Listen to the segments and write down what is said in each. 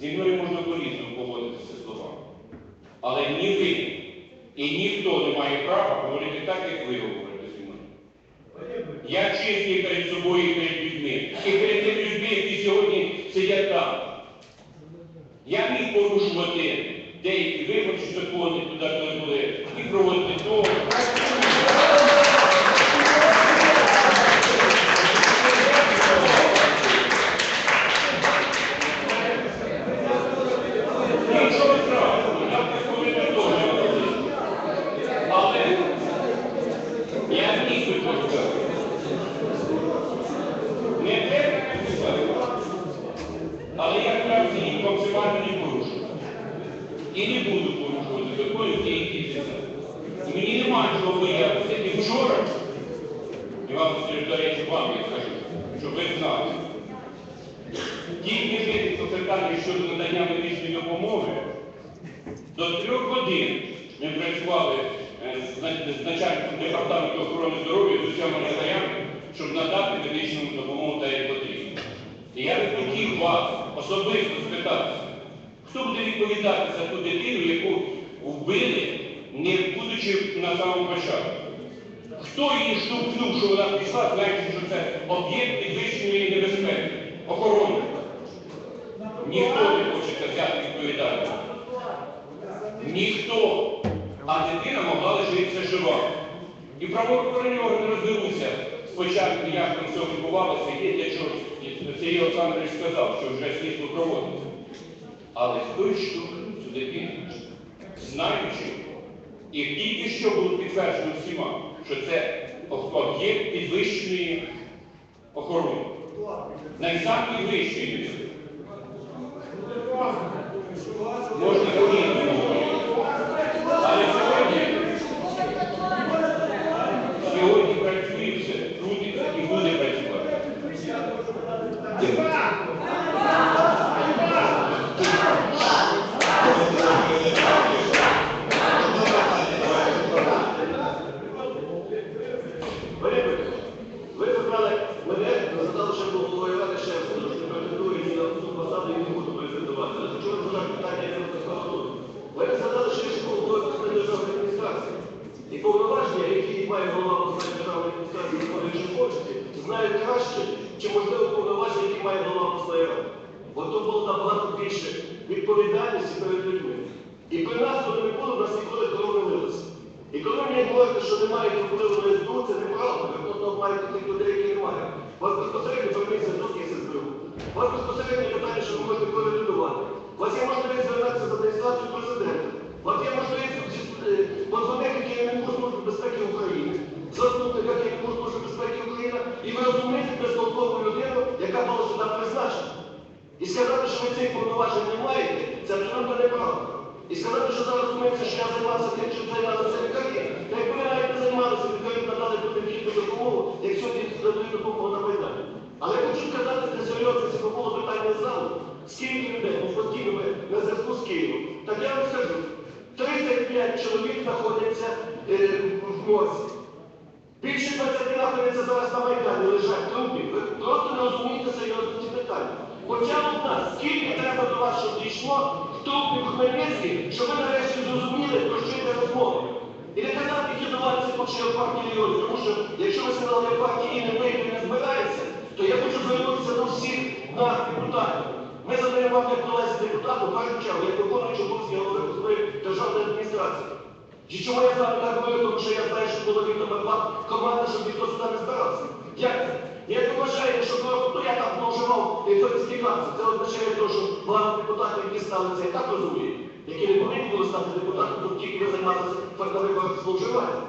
Зі мною можна по-різному поводитися словами. Але ні ви і ніхто не має права говорити так, як ви говорите зі мною. Я чистий перед собою і перед людьми. І перед тими людьми, які сьогодні сидять там. Я міг порушувати деякі виборчі закони туди, коли були, і проводити то. Нічого страшного, я повинен теж робити. Але я міг би сказати. Не треба писати. Але я вправді їх максимально не порушую. І не буду порушувати законів ті, які це. І мені немає чого боятися. І вчора, Іван Васильович, до речі, вам я скажу, щоб ви знали. Тільки жити питання щодо надання медичної допомоги, до трьох годин ми працювали е, з на- начальником департаменту охорони здоров'я з усіма лікарями, щоб надати медичну допомогу та як потрібно. І я би хотів вас особисто спитати, хто буде відповідати за ту дитину, яку вбили, не будучи на самому початку? Хто її штовхнув, що вона пішла, знаючи, що це об'єкт підвищеної небезпеки, охорони? Ніхто не хоче взяти відповідальність. Ніхто. А дитина могла лишитися жива. І правоохоронні органи розберуться спочатку, як там все відбувалося, є для чого Сергій Олександрович сказав, що вже слідство проводиться. Але цю дитину, знаючи, і тільки що було підтверджено всіма, що це об'єкт підвищеної охорони. Найвищої. Можна по-різному говорити. Але сьогодні, сьогодні працює все, крутиться і буде працювати. Валерій, ви забрали мене, задали, що був головою ради ще що не претендую ні на цю посаду і не буду претендувати. Але хочу розглядати питання я не розказую. Ви задали, що я ще був головою обласної державної адміністрації. І повноваження, які має голова державної адміністрації, виконуючи кошти, знають краще, чи можливо повноваження, які має голова обласної. Бо то було набагато більше відповідальності перед людьми. І при нас, коли не було, в нас ніколи корона не. І коли мені говорите, що немає впливу на СБУ, це неправда. Просто маєте тих людей, які немає. Вас безпосередньо формується тут є СБУ. Вас безпосередньо питання, що ви можете координувати. У вас є можливість звернутися з адміністрацією президента. У вас є можливість е, подзвонити керівнику Служби безпеки України, заступника керівнику Служби безпеки України, і розумієте безтолкову людину, яка була сюди призначена. І сказати, що ви цих повноважень не маєте, це абсолютно неправда. І сказати, що зараз розуміється, що я займався тим, чим займалися лікарі, та якби ви навіть не займалися лікарі, надали б необхідну допомогу, як сьогодні надають допомогу на Майдані. Але хочу сказати для серйозності, бо було питання залу, скільки людей, ну постійно на зв'язку з Києвом. Так я вам скажу, 35 чоловік знаходяться е, в морзі. Більше 20 знаходяться зараз на Майдані, лежать трупі. Ви просто не розумієте серйозності питання. Хоча у нас, скільки треба до вас, щоб дійшло в трупі в Хмельницький, щоб ви нарешті зрозуміли, про що йде розмова. І не казати кидуватися по в партії регіонів, тому що якщо ви сказали, в партії і не вийде не збирається, то я хочу звернутися до всіх нас, депутатів. Ми задаємо вам як колесі депутату, в першу чергу, як виконуючи обов'язки голови державної адміністрації. І чому я вами так говорю, тому що я знаю, що було від номер два команда, щоб ніхто сюди не збирався. Як це? Я не вважаю, що ну, я так зловживав фальсифікацію. Це означає те, що багато депутатів, які стали це, я так розумію, які не повинні були стати депутатами, то тільки ви займалися фактовим зловживанням.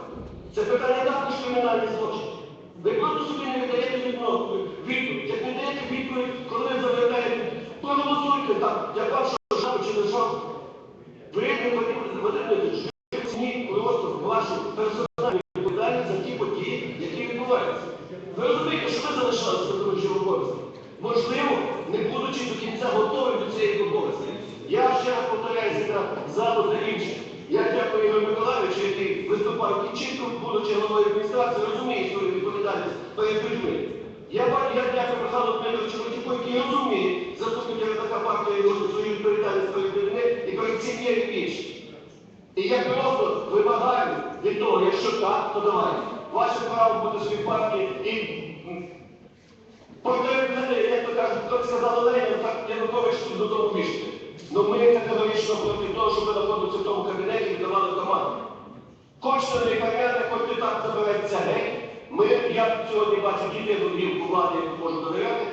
Це питання також кримінальний злочин. Ви просто собі не віддаєте відповідь. Як не даєте відповідь, коли ви заявляєте, проголосуйте так, як вам що жав чи не жав. Ви не потрібно ні просто вашу персональну відповідальність за ті події, які відбуваються. Ви розумієте, що ви залишалися виконуючим обов'язки? Можливо, не будучи до кінця готовим до цієї обов'язки. Я ще раз повторяюся за залу та інших. Я дякую Ігорю Миколаївичу, який виступав і чітко, будучи головою адміністрації, розуміє свою відповідальність перед людьми. Я, я дякую Михайлу Дмитровичу Матюку, який розуміє заступники редактора партії свою відповідальність перед людьми і перед сім'єю більше. І я просто від якщо так, то давайте. Ваше право собі партії і як то кажуть, хто сказав Ленін, так Янукович до того місці. Ну ми категорично проти того, щоб ви знаходилися в тому кабінеті і давали команду. Хочете не лікарняти, хочете так забереться геть. Ми, я сьогодні бачу дітей в влади, можу довіряти.